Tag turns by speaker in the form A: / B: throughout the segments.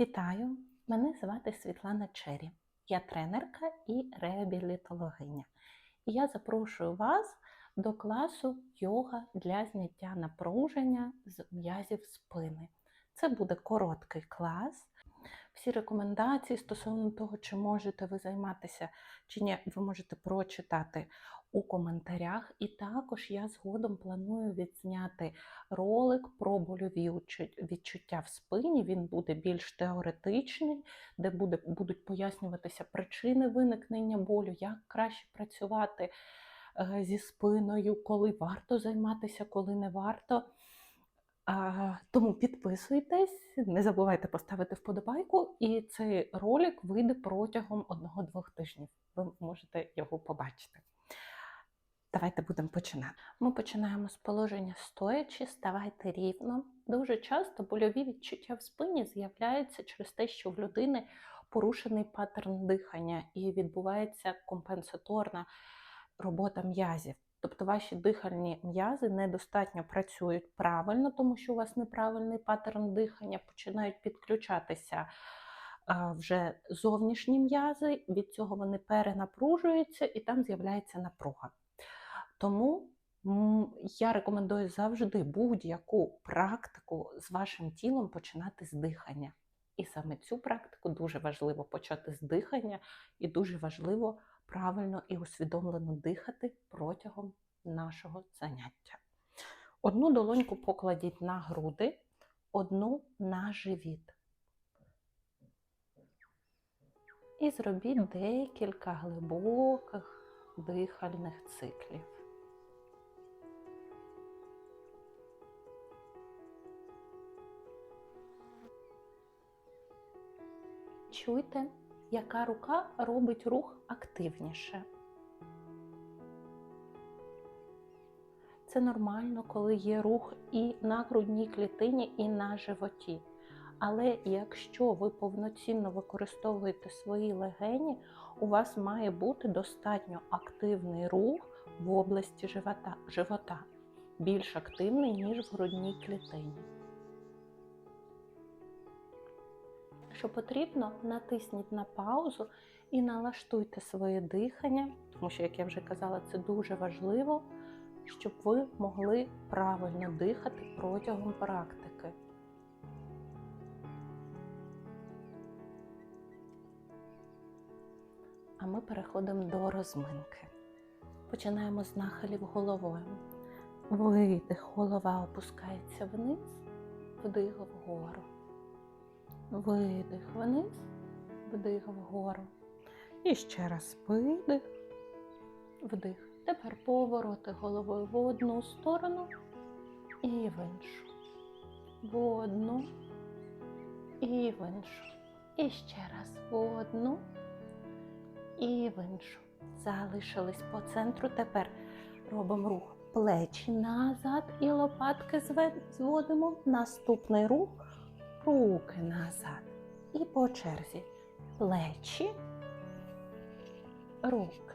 A: Вітаю! Мене звати Світлана Чері. Я тренерка і реабілітологиня. І я запрошую вас до класу йога для зняття напруження з м'язів спини. Це буде короткий клас. Всі рекомендації стосовно того, чи можете ви займатися чи ні, ви можете прочитати у коментарях. І також я згодом планую відзняти ролик про больові відчуття в спині. Він буде більш теоретичний, де буде, будуть пояснюватися причини виникнення болю, як краще працювати е, зі спиною, коли варто займатися, коли не варто. Тому підписуйтесь, не забувайте поставити вподобайку, і цей ролик вийде протягом одного-двох тижнів. Ви можете його побачити. Давайте будемо починати. Ми починаємо з положення стоячи, ставайте рівно. Дуже часто больові відчуття в спині з'являються через те, що в людини порушений паттерн дихання і відбувається компенсаторна робота м'язів. Тобто ваші дихальні м'язи недостатньо працюють правильно, тому що у вас неправильний паттерн дихання, починають підключатися вже зовнішні м'язи, від цього вони перенапружуються і там з'являється напруга. Тому я рекомендую завжди будь-яку практику з вашим тілом починати з дихання. І саме цю практику дуже важливо почати з дихання, і дуже важливо правильно і усвідомлено дихати протягом нашого заняття. Одну долоньку покладіть на груди, одну на живіт. І зробіть декілька глибоких дихальних циклів. Чуйте, яка рука робить рух активніше. Це нормально, коли є рух і на грудній клітині, і на животі. Але якщо ви повноцінно використовуєте свої легені, у вас має бути достатньо активний рух в області живота, живота більш активний, ніж в грудній клітині. Що потрібно, натисніть на паузу і налаштуйте своє дихання, тому що, як я вже казала, це дуже важливо, щоб ви могли правильно дихати протягом практики. А ми переходимо до розминки. Починаємо з нахилів головою. Видих, голова опускається вниз, вдих вгору. Видих вниз, вдих вгору. І ще раз видих, вдих. Тепер повороти головою в одну сторону і в іншу. В одну і в іншу. І ще раз в одну і в іншу. Залишились по центру. Тепер робимо рух плечі назад і лопатки зводимо. Наступний рух руки назад. І по черзі плечі, руки,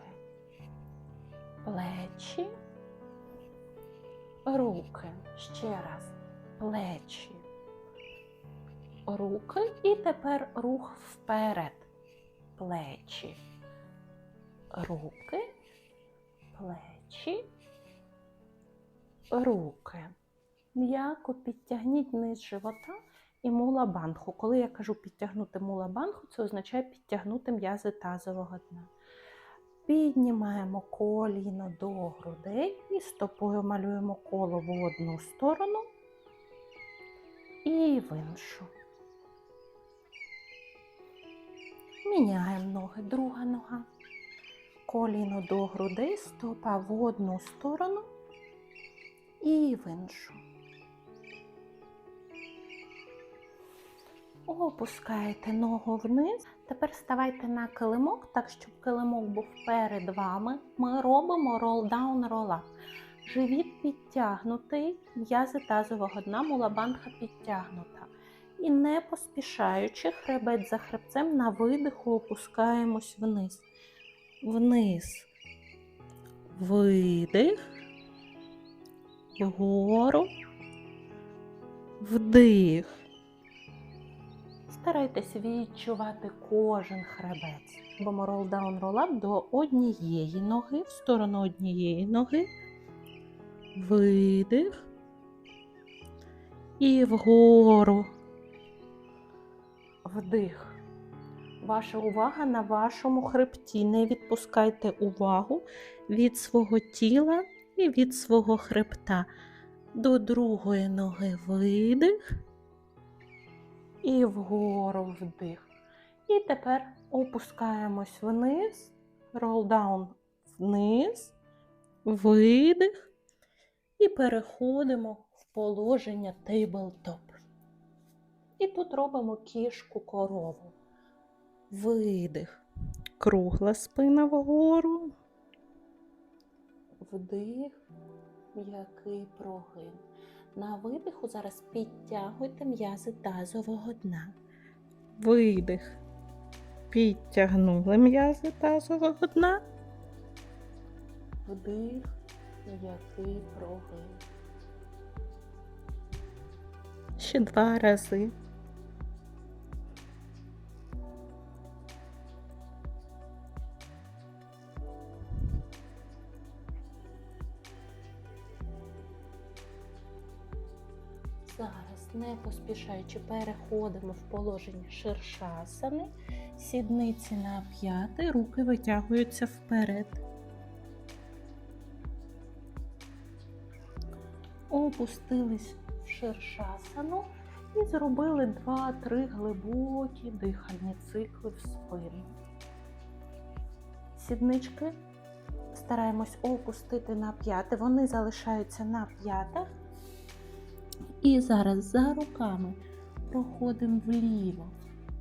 A: плечі, руки. Ще раз плечі, руки. І тепер рух вперед. Плечі, руки, плечі, руки. М'яко підтягніть низ живота і мула банху. Коли я кажу підтягнути мула банху, це означає підтягнути м'язи тазового дна. Піднімаємо коліно до грудей і стопою малюємо коло в одну сторону і в іншу. Міняємо ноги, друга нога. Коліно до грудей, стопа в одну сторону і в іншу. Опускаєте ногу вниз. Тепер ставайте на килимок, так щоб килимок був перед вами. Ми робимо roll-down, roll-up. Живіт підтягнутий, м'язи тазового дна, мулабанха підтягнута. І не поспішаючи, хребет за хребцем на видиху опускаємось вниз. Вниз. Видих. Вгору. Вдих. Старайтесь відчувати кожен хребець. Робимо ролдаун ролап до однієї ноги, в сторону однієї ноги. Видих. І вгору. Вдих. Ваша увага на вашому хребті. Не відпускайте увагу від свого тіла і від свого хребта. До другої ноги видих і вгору вдих. І тепер опускаємось вниз, ролдаун вниз, видих. І переходимо в положення тейблтоп. І тут робимо кішку корову. Видих. Кругла спина вгору. Вдих, м'який прогин. На видиху зараз підтягуйте м'язи тазового дна. Видих. Підтягнули м'язи тазового дна. Вдих, м'який прогин. Ще два рази. Зараз, не поспішаючи, переходимо в положення ширшасани, сідниці на п'яти, руки витягуються вперед. Опустились в ширшасану і зробили 2-3 глибокі дихальні цикли в спині. Сіднички стараємось опустити на п'яти, вони залишаються на п'ятах. І зараз за руками проходимо вліво.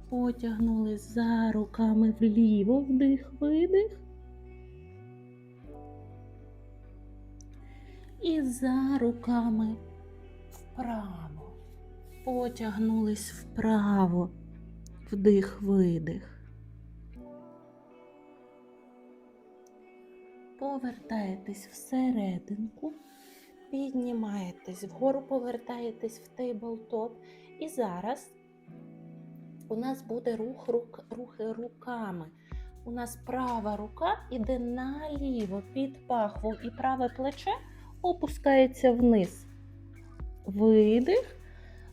A: Потягнули за руками вліво, вдих, видих. І за руками вправо. Потягнулись вправо, вдих, видих. Повертаєтесь всерединку. Піднімаєтесь вгору, повертаєтесь в тейблтоп. І зараз у нас буде рух, рук, рухи руками. У нас права рука іде наліво під пахву, і праве плече опускається вниз. Видих.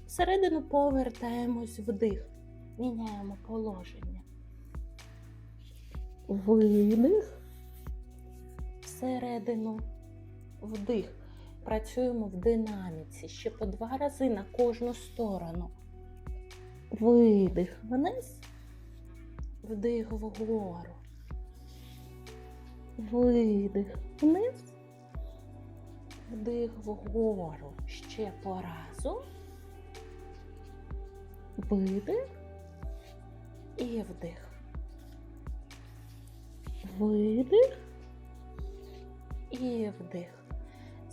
A: Всередину повертаємось вдих. Міняємо положення. Видих. Всередину вдих працюємо в динаміці ще по два рази на кожну сторону. Видих вниз, вдих вгору. Видих вниз, вдих вгору. Ще по разу. Видих і вдих. Видих і вдих.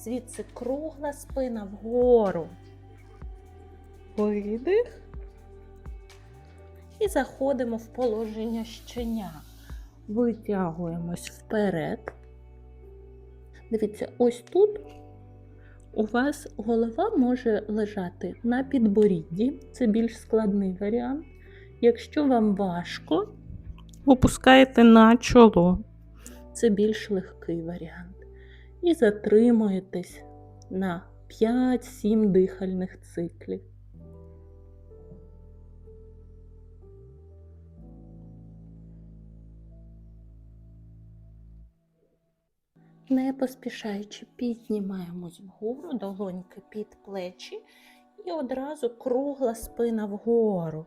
A: Звідси кругла спина вгору. Видих. І заходимо в положення щеня. Витягуємось вперед. Дивіться, ось тут у вас голова може лежати на підборідді. Це більш складний варіант. Якщо вам важко, опускаєте на чоло. Це більш легкий варіант і затримуєтесь на 5-7 дихальних циклів. Не поспішаючи, піднімаємось вгору, долоньки під плечі і одразу кругла спина вгору.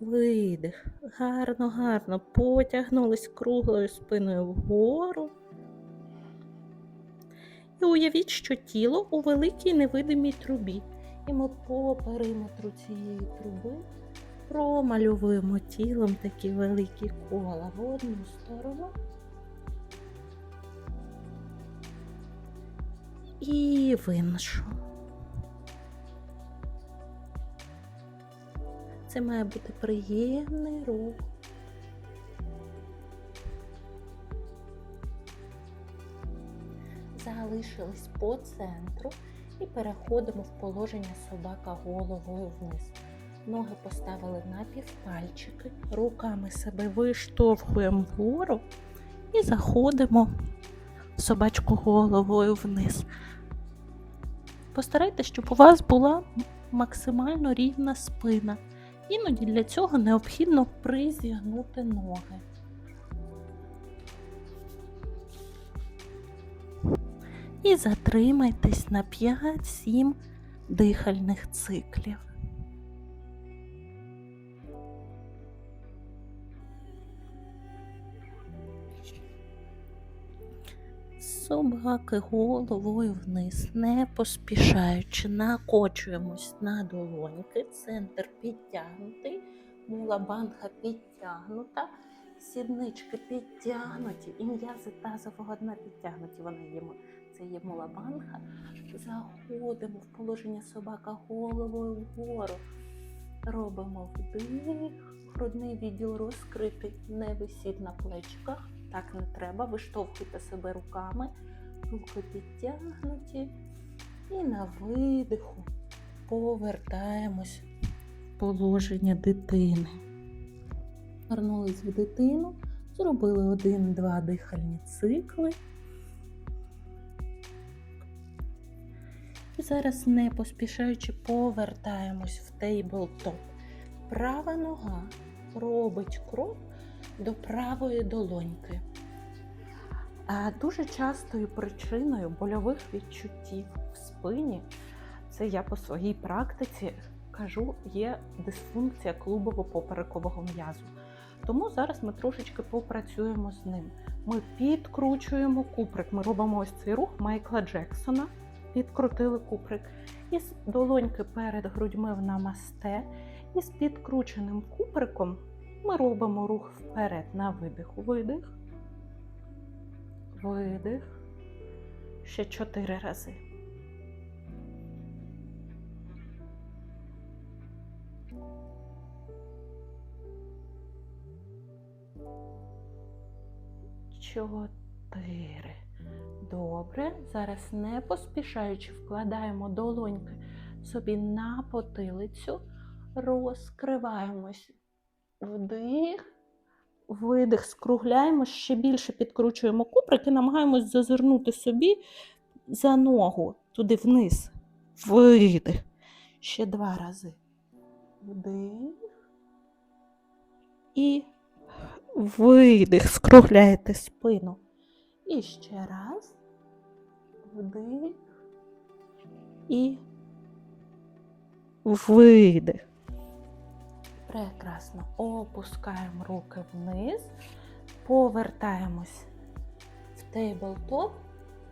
A: Видих. Гарно, гарно. Потягнулись круглою спиною вгору. І уявіть, що тіло у великій невидимій трубі. І ми по периметру цієї труби промальовуємо тілом такі великі кола в одну сторону. І в іншу. Це має бути приємний рух. Залишились по центру і переходимо в положення собака головою вниз. Ноги поставили на півпальчики, руками себе виштовхуємо вгору і заходимо в собачку головою вниз. Постарайтесь, щоб у вас була максимально рівна спина. Іноді для цього необхідно призігнути ноги. І затримайтесь на 5-7 дихальних циклів. Собаки головою вниз, не поспішаючи, накочуємось на долоньки, центр підтягнутий, мула банга підтягнута, сіднички підтягнуті, і м'язи тазового дна підтягнуті. Вони є, це є банга. Заходимо в положення собака головою вгору. Робимо вдих, грудний відділ розкритий, не висіть на плечиках. Так не треба, виштовхуйте себе руками, руки підтягнуті. І на видиху повертаємось в положення дитини. Вернулись в дитину, зробили один-два дихальні цикли. Зараз, не поспішаючи, повертаємось в тейблтоп. Права нога робить крок до правої долоньки. А дуже частою причиною больових відчуттів в спині, це я по своїй практиці кажу, є дисфункція клубово-поперекового м'язу. Тому зараз ми трошечки попрацюємо з ним. Ми підкручуємо куприк. Ми робимо ось цей рух Майкла Джексона. Підкрутили куприк. І з долоньки перед грудьми в намасте. І з підкрученим куприком ми робимо рух вперед на видих. Видих. Видих. Ще чотири рази. Чотири. Добре. Зараз не поспішаючи вкладаємо долоньки собі на потилицю, розкриваємось. Вдих, видих, скругляємо, ще більше підкручуємо куприк і намагаємось зазирнути собі за ногу туди вниз. Видих. Ще два рази. Вдих. І видих. Скругляєте спину. І ще раз. Вдих. І видих. Прекрасно. Опускаємо руки вниз, повертаємось в тейблтоп,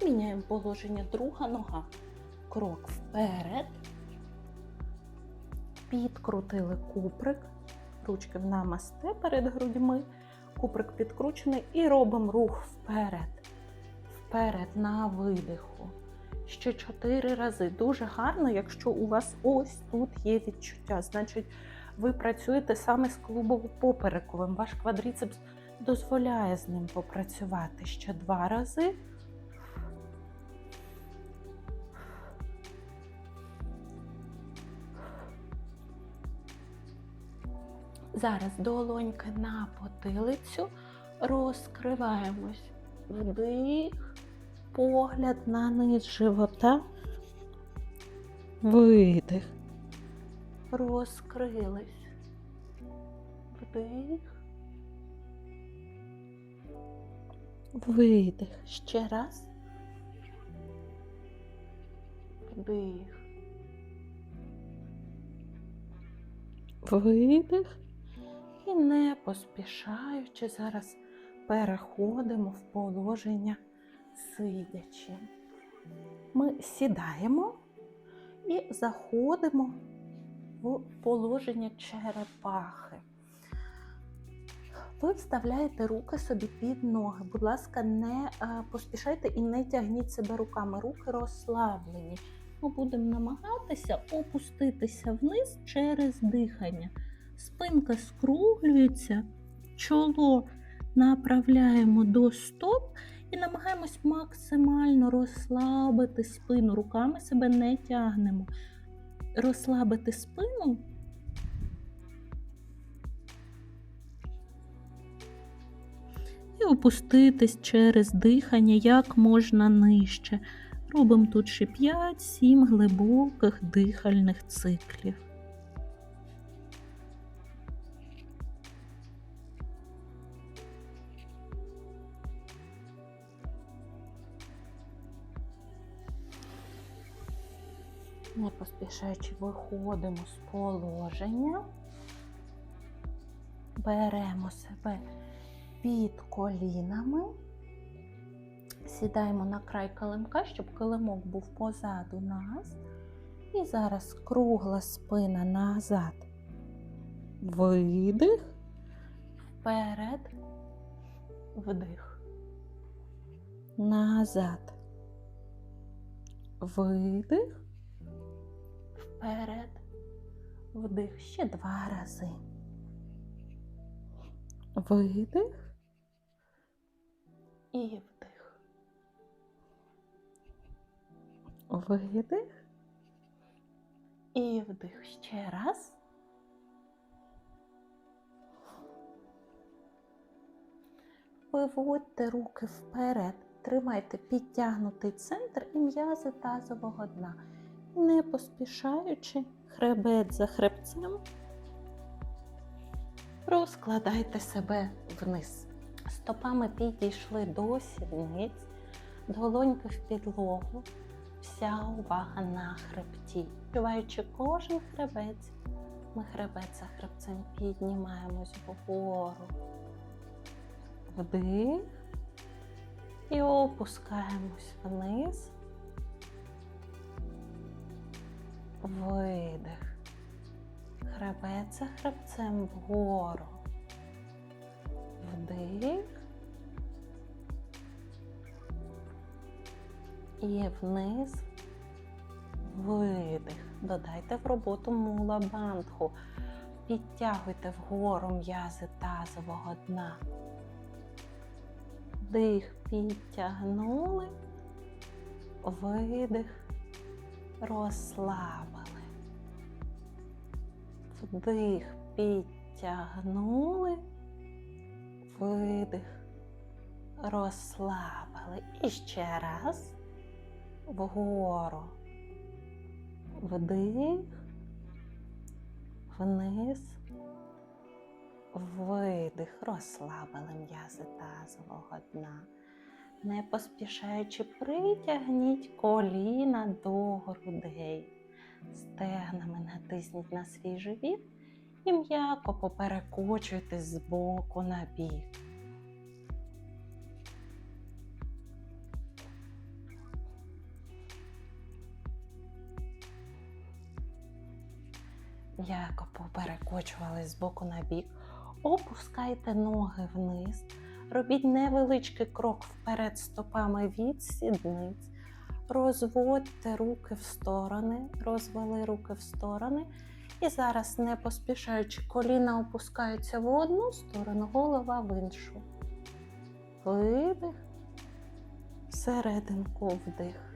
A: міняємо положення друга нога. Крок вперед. Підкрутили куприк, ручки в намасте перед грудьми, куприк підкручений і робимо рух вперед. Вперед на видиху. Ще чотири рази. Дуже гарно, якщо у вас ось тут є відчуття. Значить, ви працюєте саме з клубово-поперековим. Ваш квадріцепс дозволяє з ним попрацювати ще два рази. Зараз долоньки на потилицю, розкриваємось. Вдих, погляд на низ живота, видих розкрились. Вдих. Видих. Ще раз. Вдих. Видих. І не поспішаючи, зараз переходимо в положення сидячи. Ми сідаємо і заходимо в положення черепахи. Ви вставляєте руки собі під ноги. Будь ласка, не поспішайте і не тягніть себе руками. Руки розслаблені. Ми будемо намагатися опуститися вниз через дихання. Спинка скруглюється, чоло направляємо до стоп і намагаємось максимально розслабити спину, руками себе не тягнемо. Розслабити спину. І опуститись через дихання як можна нижче. Робимо тут ще 5-7 глибоких дихальних циклів. Не поспішаючи виходимо з положення, беремо себе під колінами, сідаємо на край килимка, щоб килимок був позаду нас. І зараз кругла спина назад. Видих, вперед, вдих. Назад. Видих вперед, вдих ще два рази. Видих і вдих. Видих і вдих ще раз. Виводьте руки вперед, тримайте підтягнутий центр і м'язи тазового дна не поспішаючи хребет за хребцем, розкладайте себе вниз. Стопами підійшли до сідниць, долоньки в підлогу, вся увага на хребті. Відчуваючи кожен хребець, ми хребет за хребцем піднімаємось вгору, вдих і опускаємось вниз. Видих. Хребет за хребцем вгору. Вдих. І вниз. Видих. Додайте в роботу мула бандху. Підтягуйте вгору м'язи тазового дна. Дих підтягнули. Видих розслабили. Вдих, підтягнули, видих, розслабили. І ще раз вгору. Вдих, вниз, видих, розслабили м'язи тазового дна не поспішаючи, притягніть коліна до грудей, стегнами натисніть на свій живіт і м'яко поперекочуйтесь з боку на бік. М'яко поперекочувались з боку на бік, опускайте ноги вниз. Робіть невеличкий крок вперед стопами від сідниць. Розводьте руки в сторони, розвели руки в сторони. І зараз, не поспішаючи, коліна опускаються в одну сторону, голова в іншу. Видих, всерединку вдих.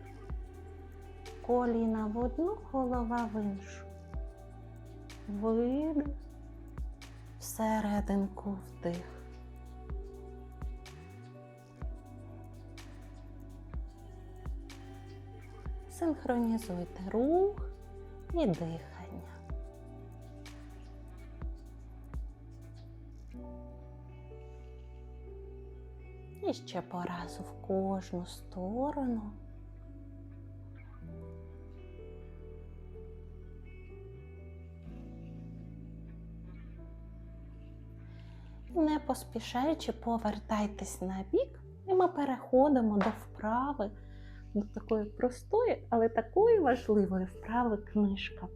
A: Коліна в одну, голова в іншу. Видих, всерединку вдих. Синхронізуйте рух і дихання. І ще по разу в кожну сторону. Не поспішаючи повертайтесь на бік, і ми переходимо до вправи до такої простої, але такої важливої вправи книжка.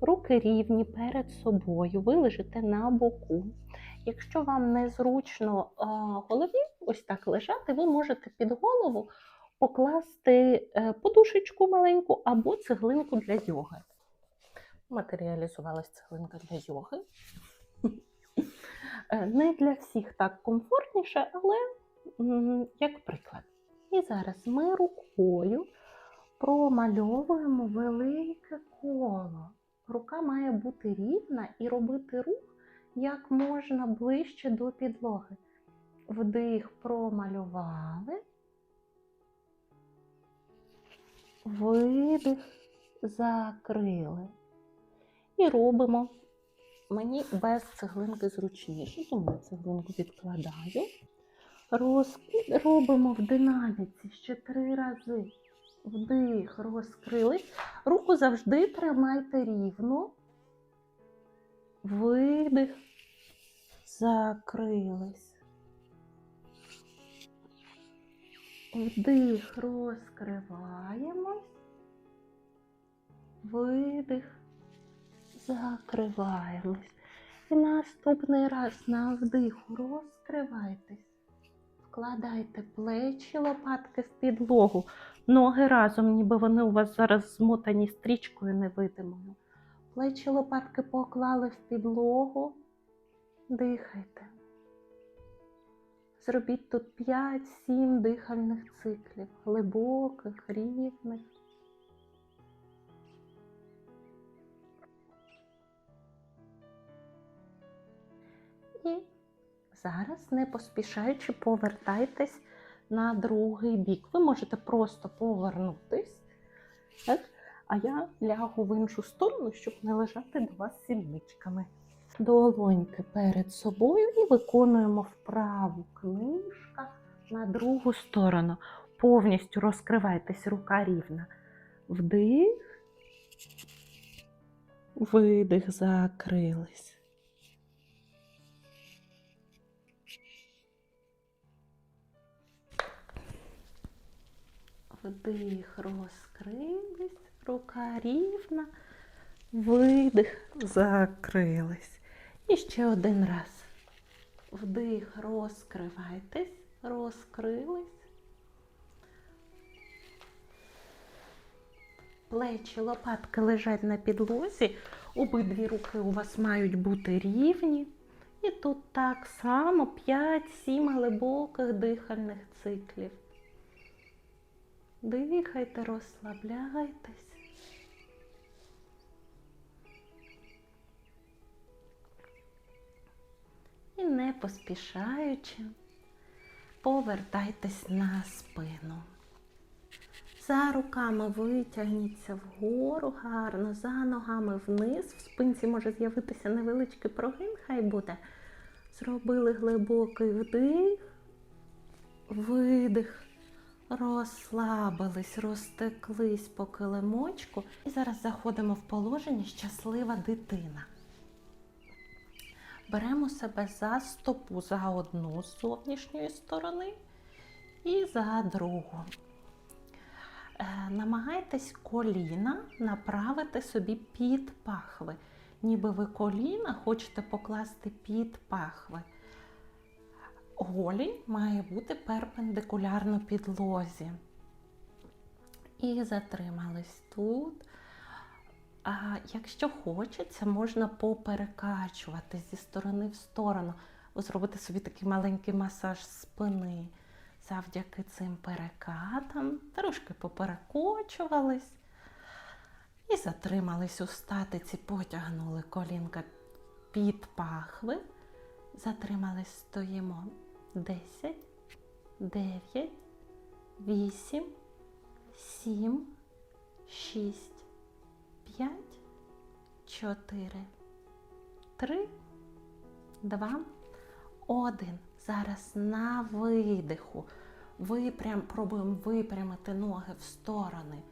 A: Руки рівні перед собою, ви лежите на боку. Якщо вам незручно голові ось так лежати, ви можете під голову покласти е, подушечку маленьку або цеглинку для йоги. Матеріалізувалась цеглинка для йоги. Е, не для всіх так комфортніше, але як приклад. І зараз ми рукою промальовуємо велике коло. Рука має бути рівна і робити рух як можна ближче до підлоги. Вдих промалювали. Видих закрили. І робимо. Мені без цеглинки зручніше, тому цеглинку відкладаю. Робимо в динаміці ще три рази. Вдих, розкрились. Руку завжди тримайте рівно. Видих, закрились. Вдих, розкриваємось. Видих, закриваємось. І наступний раз на вдиху розкривайтесь. Вкладайте плечі, лопатки в підлогу. Ноги разом, ніби вони у вас зараз змотані стрічкою невидимою. Плечі лопатки поклали в підлогу. Дихайте. Зробіть тут 5-7 дихальних циклів, глибоких, рівних. І зараз, не поспішаючи, повертайтесь на другий бік. Ви можете просто повернутись, так? а я лягу в іншу сторону, щоб не лежати до вас сідничками. Долоньки перед собою і виконуємо вправу книжка на другу сторону. Повністю розкривайтесь, рука рівна. Вдих, видих, закрились. Вдих, розкрились, рука рівна, видих, закрились. І ще один раз. Вдих, розкривайтесь, розкрились. Плечі, лопатки лежать на підлозі, обидві руки у вас мають бути рівні. І тут так само 5-7 глибоких дихальних циклів. Дихайте, розслабляйтесь. І не поспішаючи, повертайтесь на спину. За руками витягніться вгору гарно, за ногами вниз. В спинці може з'явитися невеличкий прогин, хай буде. Зробили глибокий вдих, видих. Розслабились, розтеклись по килимочку. І зараз заходимо в положення щаслива дитина. Беремо себе за стопу за одну з зовнішньої сторони і за другу. Е, намагайтесь коліна направити собі під пахви. Ніби ви коліна хочете покласти під пахви. Голінь має бути перпендикулярно підлозі. І затримались тут. А якщо хочеться, можна поперекачувати зі сторони в сторону, зробити собі такий маленький масаж спини. Завдяки цим перекатам трошки поперекочувались і затримались у статиці, потягнули колінка під пахви. Затримались, стоїмо 10, 9, 8, 7, 6, 5, 4, 3, 2, 1. Зараз на видиху. Випрям, пробуємо випрямити ноги в сторони.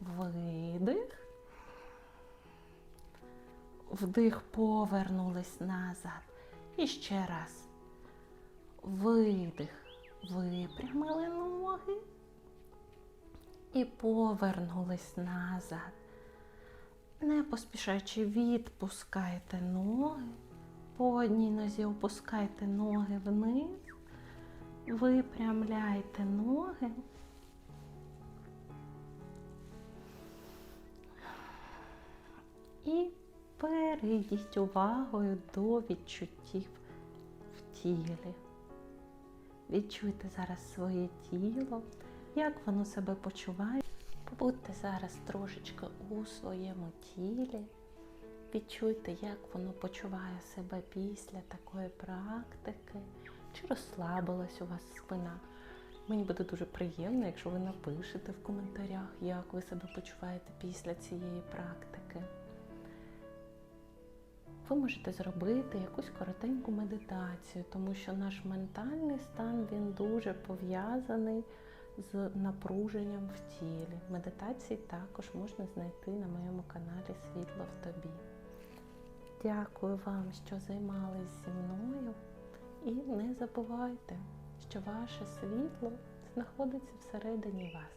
A: Видих. Вдих, повернулись назад. І ще раз. Видих. Випрямили ноги. І повернулись назад. Не поспішаючи, відпускайте ноги. По одній нозі опускайте ноги вниз. Випрямляйте ноги. І перейдіть увагою до відчуттів в тілі. Відчуйте зараз своє тіло, як воно себе почуває. Побудьте зараз трошечки у своєму тілі. Відчуйте, як воно почуває себе після такої практики. чи розслабилась у вас спина. Мені буде дуже приємно, якщо ви напишете в коментарях, як ви себе почуваєте після цієї практики. Ви можете зробити якусь коротеньку медитацію, тому що наш ментальний стан він дуже пов'язаний з напруженням в тілі. Медитації також можна знайти на моєму каналі Світло в тобі. Дякую вам, що займались зі мною. І не забувайте, що ваше світло знаходиться всередині вас.